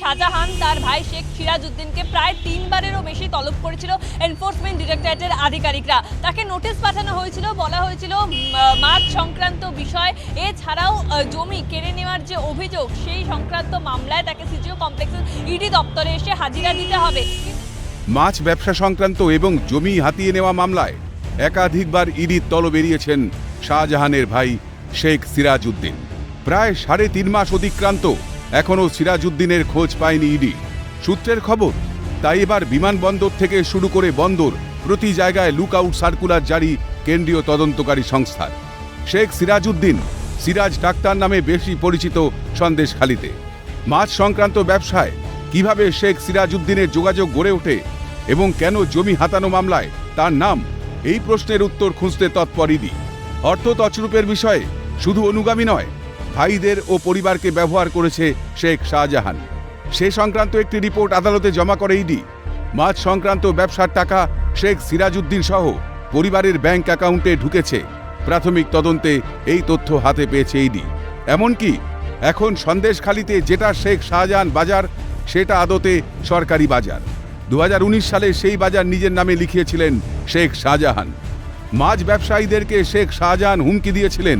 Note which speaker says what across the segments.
Speaker 1: শাহজাহান, তার ভাই শেখ সিরাজউদ্দিনকে প্রায় তিনবারেরও বেশি তলব করেছিল এনফোর্সমেন্ট ডিরেক্টরেটের আধিকারিকরা। তাকে নোটিশ পাঠানো হয়েছিল, বলা হয়েছিল মাছ সংক্রান্ত বিষয়, এছাড়াও জমি কেড়ে নেওয়ার যে অভিযোগ, সেই সংক্রান্ত মামলায় তাকে সিজিও কমপ্লেক্সের ইডি দপ্তরে এসে হাজিরা দিতে হবে।
Speaker 2: মাছ ব্যবসা সংক্রান্ত এবং জমি হাতিয়ে নেওয়া মামলায় একাধিকবার ইডির তল বেরিয়েছেন শাহজাহানের ভাই শেখ সিরাজউদ্দিন। প্রায় সাড়ে তিন মাস অতিক্রান্ত এখনও সিরাজউদ্দিনের খোঁজ পায়নি ইডি। সূত্রের খবর, তাই এবার বিমানবন্দর থেকে শুরু করে বন্দর প্রতি জায়গায় লুকআউট সার্কুলার জারি কেন্দ্রীয় তদন্তকারী সংস্থার। শেখ সিরাজউদ্দিন, সিরাজ ডাক্তার নামে বেশি পরিচিত সন্দেশখালিতে। মাছ সংক্রান্ত ব্যবসায়, কীভাবে শেখ সিরাজউদ্দিনের যোগাযোগ গড়ে ওঠে এবং কেন জমি হাতানো মামলায় তার নাম, এই প্রশ্নের উত্তর খুঁজতে তৎপর ইডি। অর্থ তছরূপের বিষয়ে শুধু অনুগামী নয় ভাইদের ও পরিবারকে ব্যবহার করেছে শেখ শাহজাহান। সে সংক্রান্ত একটি রিপোর্ট আদালতে জমা করে ইডি। মাছ সংক্রান্ত ব্যবসার টাকা শেখ সিরাজউদ্দিন সহ পরিবারের ব্যাংক অ্যাকাউন্টে ঢুকেছে। প্রাথমিক তদন্তে এই তথ্য হাতে পেয়েছে ইডি। এমনকি এখন সন্দেশখালিতে যেটা শেখ শাহজাহান বাজার, সেটা আদতে সরকারি বাজার। দু হাজার উনিশ সালে সেই বাজার নিজের নামে লিখিয়েছিলেন শেখ শাহজাহান। মাছ ব্যবসায়ীদেরকে শেখ শাহজাহান হুমকি দিয়েছিলেন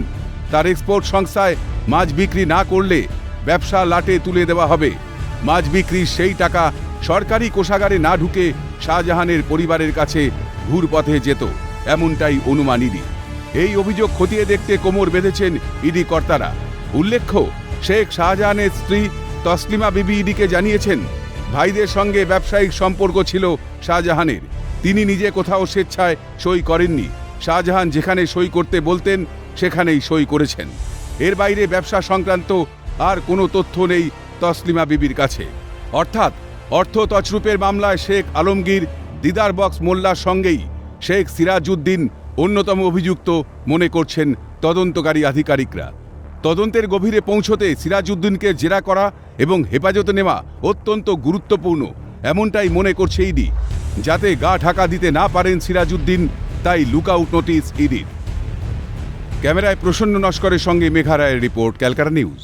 Speaker 2: তার এক্সপোর্ট সংস্থায় মাছ বিক্রি না করলে ব্যবসা লাটে তুলে দেওয়া হবে। মাছ বিক্রির সেই টাকা সরকারি কোষাগারে না ঢুকে শাহজাহানের পরিবারের কাছে ঘুরপথে যেত, এমনটাই অনুমান ইডি এই অভিযোগ খতিয়ে দেখতে কোমর বেঁধেছেন ইডি কর্তারা। উল্লেখ্য, শেখ শাহজাহানের স্ত্রী তসলিমা বিবি ইডিকে জানিয়েছেন, ভাইদের সঙ্গে ব্যবসায়িক সম্পর্ক ছিল শাহজাহানের। তিনি নিজে কোথাও স্বেচ্ছায় সই করেননি। শাহজাহান যেখানে সই করতে বলতেন সেখানেই সই করেছেন। এর বাইরে ব্যবসা সংক্রান্ত আর কোনো তথ্য নেই তসলিমা বিবির কাছে। অর্থাৎ অর্থ তছরূপের মামলায় শেখ আলমগীর, দিদার বক্স মোল্লার সঙ্গেই শেখ সিরাজউদ্দিন অন্যতম অভিযুক্ত মনে করছেন তদন্তকারী আধিকারিকরা। তদন্তের গভীরে পৌঁছতে সিরাজউদ্দিনকে জেরা করা এবং হেফাজতে নেওয়া অত্যন্ত গুরুত্বপূর্ণ, এমনটাই মনে করছে ইডি। যাতে গা ঢাকা দিতে না পারেন সিরাজউদ্দিন, তাই লুকআউট নোটিস ইডির। ক্যামেরায় প্রসন্ন নস্করের সঙ্গে মেঘা রায়ের রিপোর্ট ক্যালকাটা নিউজ।